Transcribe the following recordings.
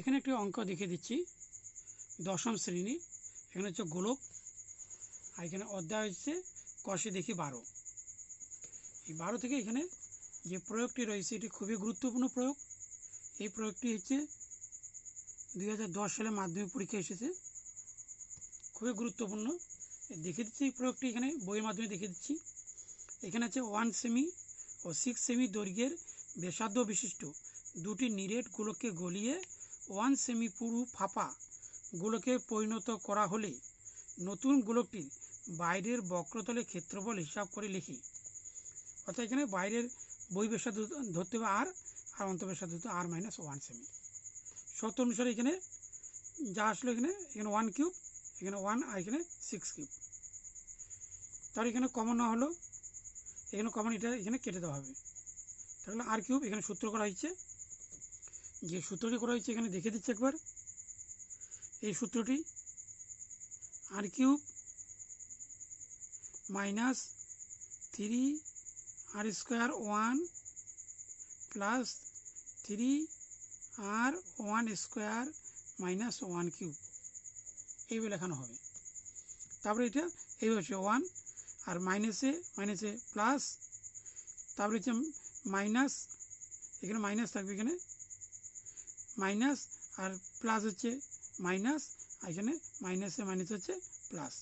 এখানে একটি অঙ্ক দেখিয়ে দিচ্ছি। দশম শ্রেণি, এখানে হচ্ছে গোলক, আর এখানে অধ্যায় হচ্ছে কষে দেখি বারো। এই বারো থেকে এখানে যে প্রয়োগটি রয়েছে, এটি খুবই গুরুত্বপূর্ণ প্রয়োগ। এই প্রয়োগটি হচ্ছে দুই হাজার দশ সালে মাধ্যমিক পরীক্ষা এসেছে। খুবই গুরুত্বপূর্ণ। দেখে দিচ্ছি এই প্রয়োগটি এখানে, বইয়ের মাধ্যমে দেখে দিচ্ছি। এখানে আছে ওয়ান সেমি ও সিক্স সেমি দৈর্ঘ্যের ব্যাসার্ধ বিশিষ্ট দুটি নিরেট গুলোকে গলিয়ে ওয়ান সেমি পুরু ফাঁপা গুলোকে পরিণত করা হলে নতুন গোলকটির বাইরের বক্রতলে ক্ষেত্রফল হিসাব করে লিখি। অর্থাৎ এখানে বাইরের বই ব্যাসার্ধ ধরতে হবে আর আর অন্তঃব্যাসার্ধ ধরতে আর মাইনাস ওয়ান সেমি শর্ত অনুসারে এখানে যা আসলো এখানে এখানে ওয়ান কিউব এখানে ওয়ান আর এখানে সিক্স কিউব তার এখানে কমন না হলো। এখানে কমন এটা এখানে কেটে দেওয়া হবে। তাহলে আর কিউব এখানে সূত্র করা হয়েছে। যে সূত্রটি করা হয়েছে এখানে দেখে দিচ্ছি একবার। এই সূত্রটি r cube minus three r square one plus three r one square minus one cube এইভাবে লেখানো হবে। তারপরে এটা এই হচ্ছে ওয়ান আর মাইনাসে মাইনাসে প্লাস তারপরে হচ্ছে মাইনাস এখানে মাইনাস থাকবে এখানে মাইনাস আর প্লাস হচ্ছে মাইনাস এখানে মাইনাসে মাইনাস হচ্ছে প্লাস।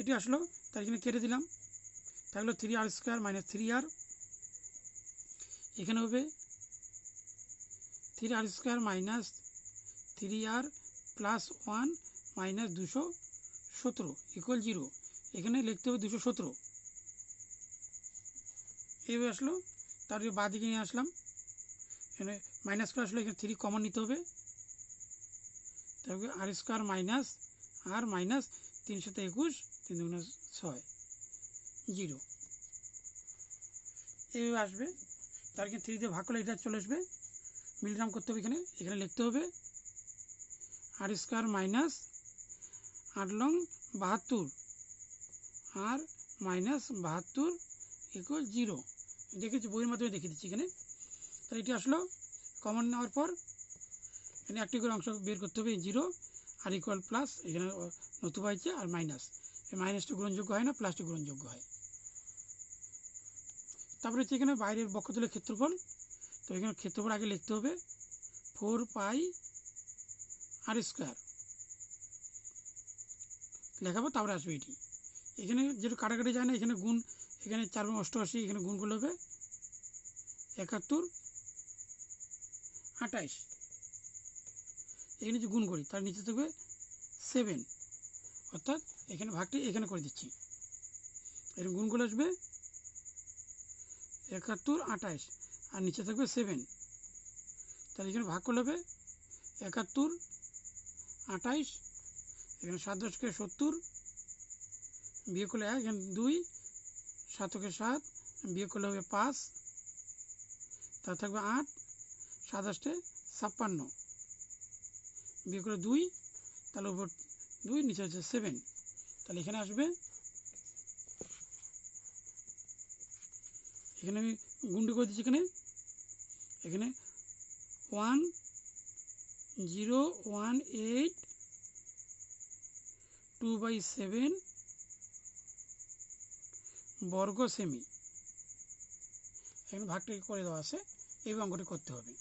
এটি আসলো, তার এখানে কেটে দিলাম। থাকল three r square minus three r এখানে হবে three r square minus three r plus one minus দুশো সতেরো ইকুয়াল জিরো এখানে লিখতে হবে দুশো সতেরো। এইভাবে আসলো, তারপরে বাঁ দিকে নিয়ে আসলাম। এখানে মাইনাস করে আসলে এখানে থ্রি কমন নিতে হবে। তারপরে r square minus r minus তিনশত একুশ, তিন দুগুণ ছয় জিরো এইভাবে আসবে। তার এখানে থ্রি দিয়ে ভাগ করলে এটা চলে আসবে। মিলরাম করতে হবে এখানে এখানে লিখতে হবে। আর স্কোয়ার মাইনাস আট লং বাহাত্তর আর মাইনাস বাহাত্তর ইকুয়াল জিরো দেখেছি, বইয়ের মাধ্যমে দেখে দিচ্ছি এখানে। তাহলে এটি আসলো। কমন নেওয়ার পর, এখানে একটি করে অংশ বের করতে হবে জিরো আর ইকুয়াল প্লাস এখানে নতুবা হয়েছে আর মাইনাস এই মাইনাসটি গ্রহণযোগ্য হয় না প্লাসটি গ্রহণযোগ্য হয়। তারপরে হচ্ছে এখানে বাইরের বক্ষতলের ক্ষেত্রফল। তো এখানে ক্ষেত্রফল আগে লিখতে হবে ফোর পাই আর স্কোয়ার লেখাবো, তারপরে আসবে এটি। এখানে যেটা কাটাকাটি যায় না, এখানে গুণ, এখানে চার অষ্টআশি, এখানে গুণ করলে হবে একাত্তর। আঠাইশ। এখানে যে গুণ করি, তার নিচে থাকবে সেভেন অর্থাৎ এখানে ভাগটি এখানে করে দিচ্ছি। এরকম গুণ করে আসবে একাত্তর আঠাইশ, আর নিচে থাকবে সেভেন তাহলে এখানে ভাগ করলে হবে একাত্তর আঠাইশ, এখানে সাত দশকে সত্তর বিয়ে করলে এক, এখানে দুই, সাতকে সাত বিয়ে করলে হবে পাঁচ, তার থাকবে আট সাতাশটে ছাপ্পান্ন। বিয়ে করে দুই, তাহলে উপর দুই, নিচে হচ্ছে সেভেন তাহলে এখানে আসবে, এখানে আমি গুন্ডি করে দিচ্ছি এখানে। এখানে one zero one eight two by seven বর্গ সেমি এখানে ভাগটাকে করে দেওয়া আছে, এই অঙ্কটি করতে হবে।